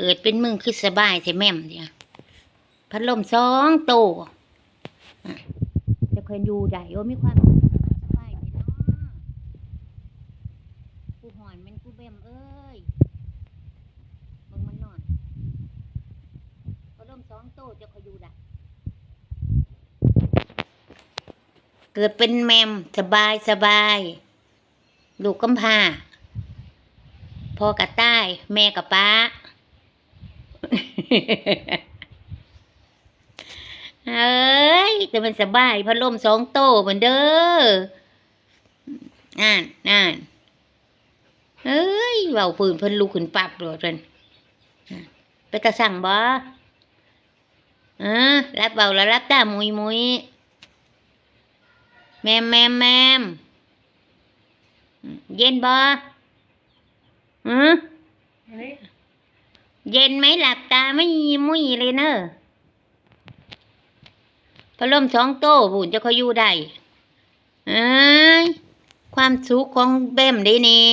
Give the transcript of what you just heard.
เกิดเป็นมึงคือสบายใช่แม่มเนี่ยพัดลมสองโตจะเคยอยู่ได้โอ้มีความสบายเนาะกูหอนมันกูเบมเอ้ยมึงมันนอนพัดลมสองโตจะเคยอยู่ได้เกิดเป็นแมมสบายสบายลูกกำพาพ่อกับใต้แม่กับป้า เอ้ย แต่มันสบายพัดลมสองโตเหมือนเด้ออ่านอ่านเอ้ยเบาปืนเพิ่นลุกขึ้นปับเลยเพิ่นไปตะสั่งบ่เออรับเบาแล้วรับตามุยมุยแมมแมมแมมเย็นบ่อือ เย็นไหมหลับตาไม่มุ้ยเลยเนอะพัดลมสองโต้บุญจะเขาอยู่ได้เอ้ยความสุขของเบ้มได้นี่